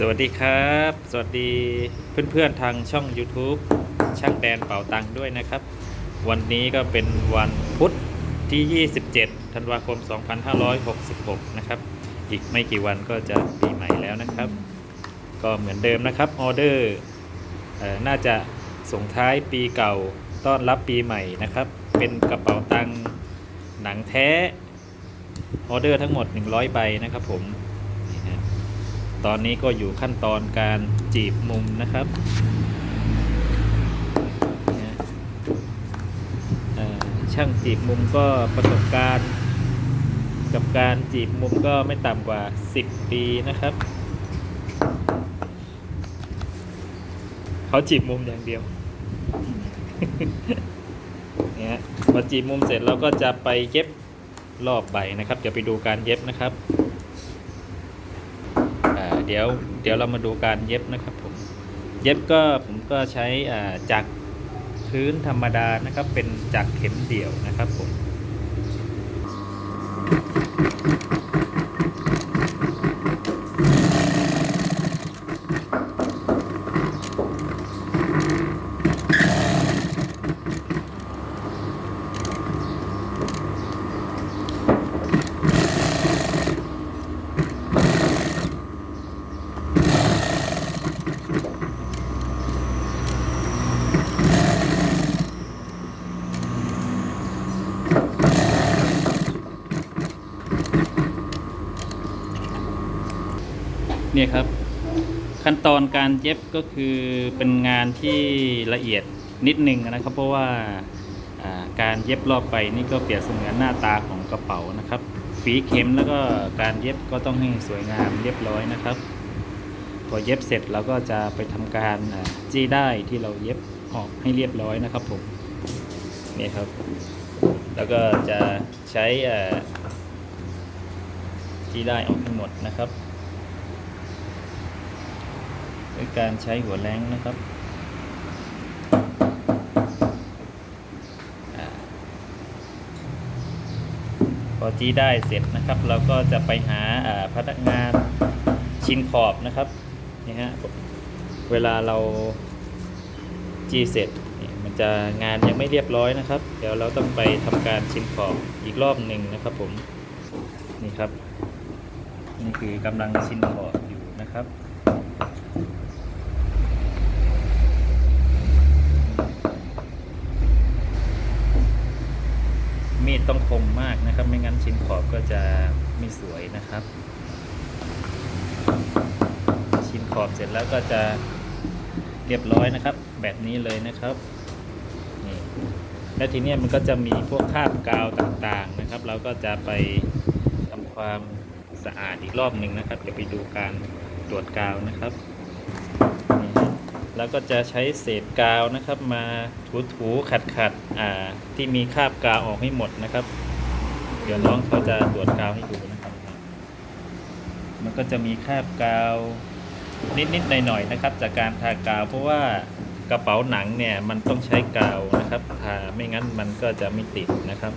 สวัสดีครับ สวัสดีเพื่อนๆทางช่อง YouTube ช่างแดนเป่าตังค์ด้วยนะครับ วันนี้ก็เป็นวันพุธที่ 27 ธันวาคม 2566 นะครับ อีกไม่กี่วันก็จะปีใหม่แล้วนะครับ ก็เหมือนเดิมนะครับออเดอร์น่าจะส่งท้ายปีเก่าต้อนรับปีใหม่นะครับ เป็นกระเป๋าตังค์หนังแท้ออเดอร์ทั้งหมด 100 ใบนะครับผม ตอนนี้ก็อยู่ขั้นตอนการจีบมุมนะครับช่างจีบมุมก็ประสบการณ์ กับการจีบมุมก็ไม่ต่ำกว่า 10 ปีนะครับ เขาจีบมุมอย่างเดียวเนี่ยพอจีบมุมเสร็จเราก็จะไปเย็บรอบใบนะครับ เดี๋ยวไปดูการเย็บนะครับ เดี๋ยวเดี๋ยวเรามาดูการเย็บนะครับผมเย็บก็ผมก็ใช้จาจักรพื้นธรรมดานะครับ เป็นจักรเข็มเดี่ยวนะครับผม เนี่ยครับ ขั้นตอนการเย็บก็คือเป็นงานที่ละเอียดนิดนึงนะครับ เพราะว่าการเย็บรอบไปนี่ก็เปรียบเสมือนหน้าตาของกระเป๋านะครับฝีเข็มแล้วก็การเย็บก็ต้องให้สวยงามเรียบร้อยนะครับ พอเย็บเสร็จเราก็จะไปทำการจี้ได้ที่เราเย็บออกให้เรียบร้อยนะครับผมนี่ครับ แล้วก็จะใช้จี้ได้ออกทั้งหมดนะครับ ด้วยการใช้หัวแรงนะครับพอจี้ได้เสร็จนะครับ เราก็จะไปหาพนักงานชิ้นขอบนะครับนี่ฮะเวลาเราจี้เสร็จมันจะงานยังไม่เรียบร้อยนะครับ เดี๋ยวเราต้องไปทำการชิ้นขอบอีกรอบหนึ่งนะครับผมนี่ครับ นี่คือกำลังชิ้นขอบอยู่นะครับ มีด ต้องคมมากนะครับ ไม่งั้นชิ้นขอบก็จะไม่สวยนะครับ ชิ้นขอบเสร็จแล้วก็จะเรียบร้อยนะครับ แบบนี้เลยนะครับนี่และทีนี้มันก็จะมีพวกคราบกาวต่างๆนะครับ เราก็จะไปทำความสะอาดอีกรอบหนึ่งนะครับเดี๋ยวไปดูการตรวจกาวนะครับ แล้วก็จะใช้เศษกาวนะครับมาถูๆขัดๆอ่าที่มีคราบกาวออกให้หมดนะครับ เดี๋ยวน้องเขาจะตรวจกาวให้ดูนะครับ มันก็จะมีคราบกาวนิดๆหน่อยๆนะครับ จากการทากาวเพราะว่ากระเป๋าหนังเนี่ยมันต้องใช้กาวนะครับทาไม่งั้นมันก็จะไม่ติดนะครับ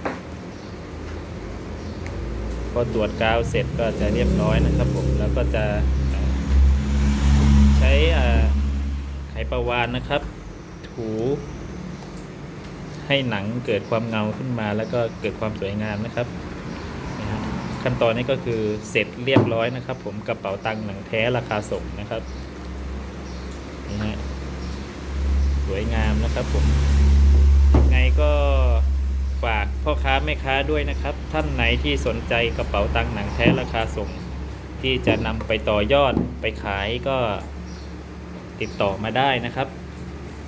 พอตรวจกาวเสร็จก็จะเรียบร้อยนะครับผมแล้วก็จะใช้อ่า ไขปลาวานนะครับ ถูให้หนังเกิดความเงาขึ้นมาแล้วก็เกิดความสวยงามนะครับขั้นตอนนี้ก็คือเสร็จเรียบร้อยนะครับ ผมกระเป๋าตังค์หนังแท้ราคาส่งนะครับนี่ฮะสวยงามนะครับผมไงก็ฝากพ่อค้าแม่ค้าด้วยนะครับ ท่านไหนที่สนใจกระเป๋าตังค์หนังแท้ราคาส่ง ที่จะนำไปต่อยอดไปขายก็ ติดต่อมาได้นะครับ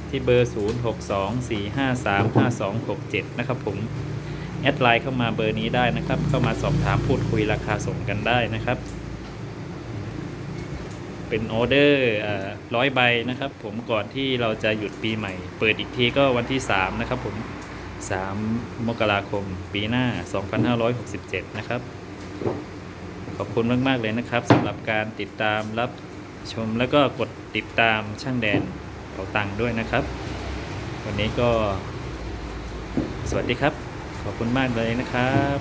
ที่เบอร์ 0624535267 นะครับผม แอดไลน์เข้ามาเบอร์นี้ได้นะครับ เข้ามาสอบถามพูดคุยราคาส่งกันได้นะครับ เป็นออเดอร์ร้อยใบนะครับ ผมก่อนที่เราจะหยุดปีใหม่ เปิดอีกทีก็วันที่ 3 นะครับผม 3 มกราคม ปีหน้า 2567 นะครับขอบคุณมาก ๆ เลยนะครับสำหรับการติดตามรับ ชมแล้วก็กดติดตามช่างแดนเป๋าตังค์ด้วยนะครับ วันนี้ก็ สวัสดีครับ ขอบคุณมากเลยนะครับ